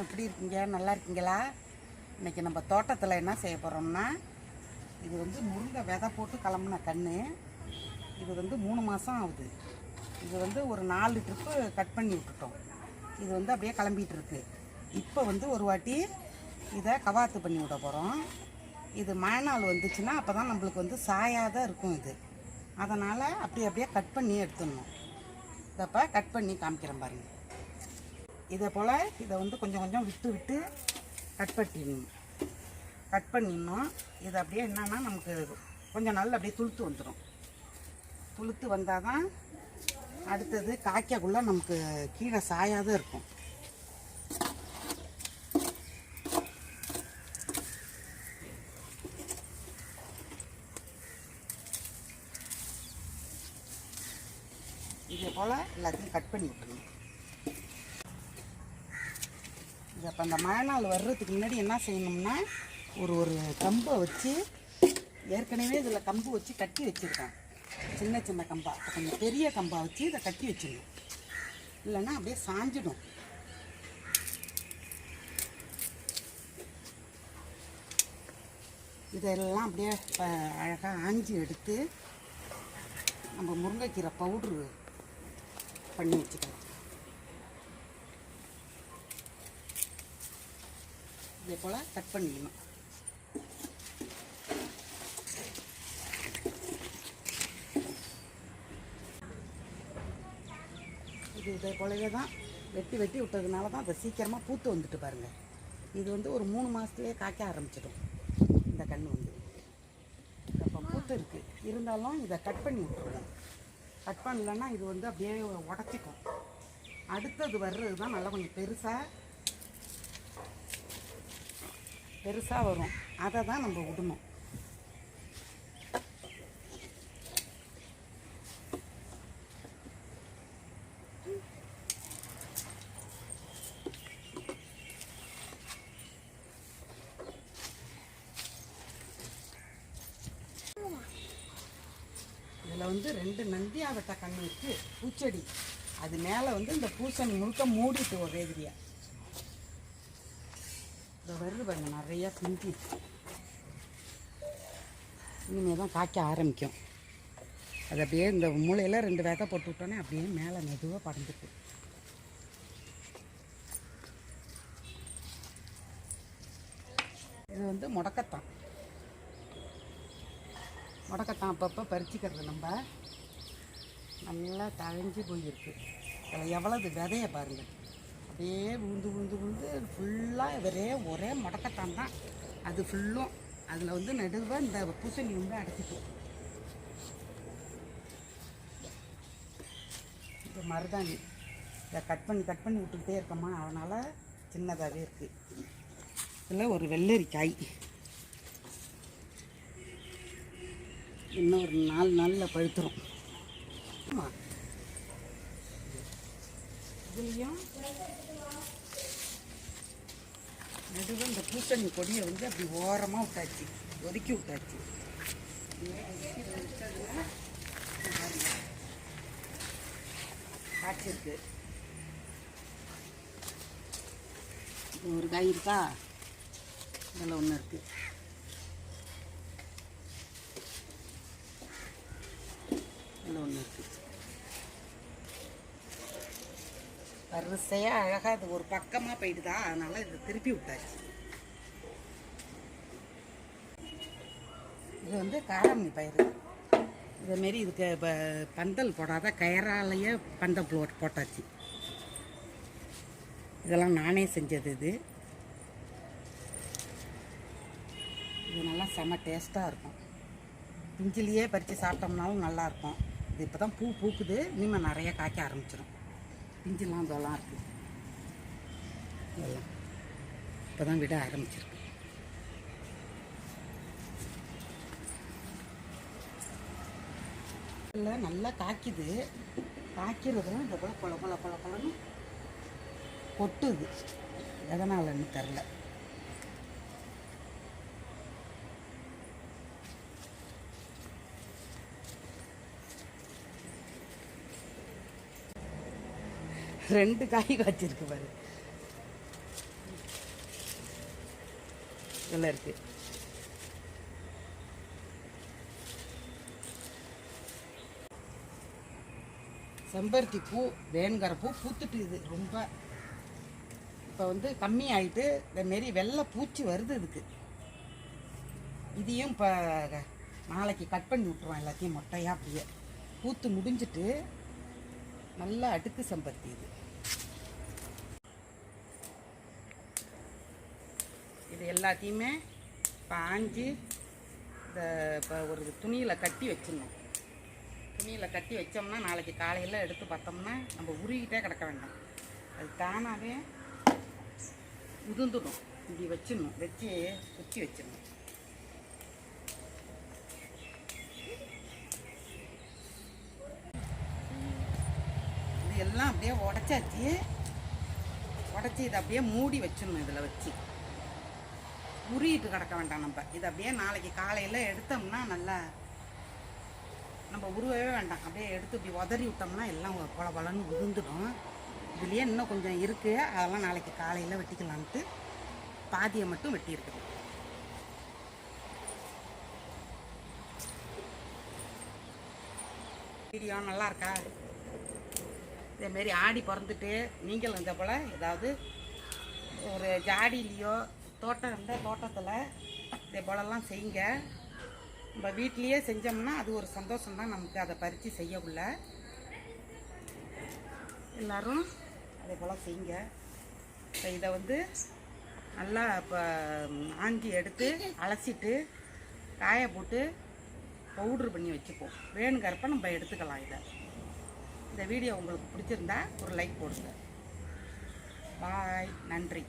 எப்படி இருக்கீங்க? நல்லா இருக்கீங்களா? இன்னைக்கு நம்ம தோட்டத்தில் என்ன செய்ய போகிறோம்னா இது வந்து முருங்கை விதை போட்டு கிளம்புன கன்று இது வந்து மூணு மாதம் ஆகுது. இது வந்து ஒரு நாலு ட்ரிப்பு கட் பண்ணி விட்டுட்டோம். இது வந்து அப்படியே கிளம்பிட்டு இருக்கு. இப்போ வந்து ஒரு வாட்டி இதை கவாத்து பண்ணி விட போகிறோம் இது மழை நாள் வந்துச்சுன்னா அப்போ தான் நம்மளுக்கு வந்து சாயாத இருக்கும் இது. அதனால் அப்படி அப்படியே கட் பண்ணி எடுத்துடணும். இதப்போ கட் பண்ணி காமிக்கிறேன் பாருங்கள் இதை போல் இதை வந்து கொஞ்சம் கொஞ்சம் விட்டு விட்டு கட் பண்ணிடணும். கட் பண்ணிடணும். இது அப்படியே என்னென்னா நமக்கு கொஞ்சம் நாள் அப்படியே துளுத்து வந்துடும் துளுத்து வந்தால் தான் அடுத்தது காய்க்கக்குள்ளே நமக்கு கீழே சாயாத இருக்கும். இதே போல் எல்லாத்தையும் கட் பண்ணி விட்டுருணும் இருக்குது. அப்போ அந்த மழை நாள் வர்றதுக்கு முன்னாடி என்ன செய்யணும்னா ஒரு ஒரு கம்பை வச்சு ஏற்கனவே இதில் கம்பு வச்சு கட்டி வச்சுருக்கேன் சின்ன சின்ன கம்பா. அப்போ கொஞ்சம் பெரிய கம்பா வச்சு இதை கட்டி வச்சிடணும். இல்லைன்னா அப்படியே சாஞ்சிடும். இதெல்லாம் அப்படியே அழகாக ஆஞ்சி எடுத்து நம்ம முருங்கைக்கீரை பவுட்ரு பண்ணி வச்சுக்கலாம். இதே போல் கட் பண்ணிக்கணும் இது இதே போலவே தான் வெட்டி வெட்டி விட்டதுனால தான் அதை சீக்கிரமாக பூத்து வந்துட்டு பாருங்கள் இது வந்து ஒரு மூணு மாதத்துலேயே காய்க்க ஆரம்பிச்சிடும். இந்த கன்று வந்து. இப்போ பூத்து இருக்குது இருந்தாலும் இதை கட் பண்ணி விட்டுருவோம் கட் பண்ணலன்னா இது வந்து அப்படியே உடச்சிக்கும். அடுத்தது வர்றது தான் நல்லா கொஞ்சம் பெருசாக பெருசாக வரும். அதை தான் நம்ம விடணும். இதில் வந்து ரெண்டு நந்தியாவட்ட கண்ணு இருக்கு பூச்செடி. அது மேலே வந்து இந்த பூசணி முழுக்க மூடிட்டு ஒரே எதிரியாக இந்த வருது பாருங்க நிறையா பிஞ்சி இனிமேல் தான் காய்க்க ஆரம்பிக்கும். அது அப்படியே இந்த மூளையில் ரெண்டு வேக போட்டு விட்டோன்னே அப்படியே மேலே மெதுவாக பறந்துட்டு இது வந்து முடக்கத்தான். முடக்கத்தான் அப்பப்போ பறிச்சிக்கிறது நம்ம. நல்லா தழைஞ்சு போயிருக்கு. அதில் எவ்வளவு விதையை பாருங்கள் அப்படியே உந்து விழுந்து உந்து ஃபுல்லாக ஒரே ஒரே முடக்கத்தான் தான் அது ஃபுல்லும் அதில் வந்து நடுவாக இந்த பூசணி வந்து அடைச்சிக்கும். இப்போ மருதாணி. இதை கட் பண்ணி கட் பண்ணி விட்டுக்கிட்டே இருக்கோமா? அதனால் சின்னதாகவே இருக்குது இதில் ஒரு வெள்ளரிக்காய். இன்னும் ஒரு நாலு நாளில் பழுத்துரும். இதுலேயும் நடுவில் இந்த பூசணி கொடியை வந்து அப்படி ஓரமாக விட்டாச்சு ஒதுக்கி விட்டாச்சு. காய்ச்சிருக்கு. இது ஒரு காய் இருக்கா? இதில் ஒன்று இருக்குது இதில் ஒன்று இருக்குது வரிசையாக அழகாக இது ஒரு பக்கமாக போயிடுதா? அதனால் இதை திருப்பி விட்டாச்சு. இது வந்து காராமணி பயிர் இதேமாரி இதுக்கு இப்போ பந்தல் போடாத கயராலேயே பந்தல் போட்டாச்சு. இதெல்லாம் நானே செஞ்சது இது. இது நல்லா செம டேஸ்ட்டாக இருக்கும். பிஞ்சிலேயே பறித்து சாப்பிட்டோம்னாலும் நல்லாயிருக்கும் இது இப்போ தான் பூ பூக்குது. இனிமேல் நிறைய காய்க்க ஆரம்பிச்சிடும் பிஞ்சுலாம் இதெல்லாம் இருக்குது இதெல்லாம் இப்போ தான் விட ஆரம்பிச்சிருக்கு. இல்லை நல்லா காய்க்குது. காய்க்கிறதும் இந்த போல் கொல கொல கொல கொலன்னு கொட்டுது. எதனாலன்னு தெரில. ரெண்டு காய் காய்ச்சிருக்கு பாரு. நல்லா இருக்குது செம்பருத்தி பூ வேணுங்கிற பூ பூத்துட்டு இது ரொம்ப இப்போ வந்து கம்மி ஆகிட்டு இந்த மாரி வெள்ளை பூச்சி வருது இதுக்கு. இதையும் இப்போ நாளைக்கு கட் பண்ணி விட்ருவோம் எல்லாத்தையும் மொட்டையாக அப்படியே. பூத்து முடிஞ்சிட்டு நல்லா அடுக்கு சம்பத்தி இது. இது எல்லாத்தையுமே பாஞ்சு இந்த இப்போ ஒரு துணியில் கட்டி வச்சிடணும். துணியில் கட்டி வச்சோம்னா நாளைக்கு காலையில் எடுத்து பார்த்தோம்னா நம்ம உருகிட்டே கிடக்க வேண்டாம். அது தானாகவே உதுந்துடும் இப்படி வச்சிடணும். வச்சு குத்தி வச்சிடணும். இது எல்லாம் அப்படியே உடச்சாச்சு. உடச்சி இதை அப்படியே மூடி வச்சிடணும் இதில் வச்சு. உருகிட்டு கிடக்க வேண்டாம் நம்ம. இதை அப்படியே நாளைக்கு காலையில் எடுத்தோம்னா நல்லா நம்ம உருவவே வேண்டாம். அப்படியே எடுத்து இப்படி உதறி விட்டோம்னா எல்லாம் கொல பலன்னு உதிர்ந்துடும். இதுலேயே இன்னும் கொஞ்சம் இருக்குது அதெல்லாம் நாளைக்கு காலையில் வெட்டிக்கலான்ட்டு பாதியை மட்டும் வெட்டியிருக்குது வீடியோ நல்லா இருக்கா? இதேமாரி ஆடி பிறந்துட்டு நீங்களும் இந்த போல் ஏதாவது ஒரு ஜாடியிலையோ தோட்டம் இருந்தால் தோட்டத்தில் இதே போலலாம் செய்யுங்க. நம்ம வீட்லேயே செஞ்சோம்னா அது ஒரு சந்தோஷம் தான் நமக்கு அதை பறித்து செய்யக்குள்ள. எல்லாரும் அதே போல் செய்யுங்க. இப்போ இதை வந்து நல்லா இப்போ ஆஞ்சி எடுத்து அலசிட்டு காய போட்டு பவுட்ரு பண்ணி வச்சுப்போம். வேணுங்கிறப்ப நம்ம எடுத்துக்கலாம் இதை. இந்த வீடியோ உங்களுக்கு பிடிச்சிருந்தா ஒரு லைக் போடுங்க. பாய் நன்றி.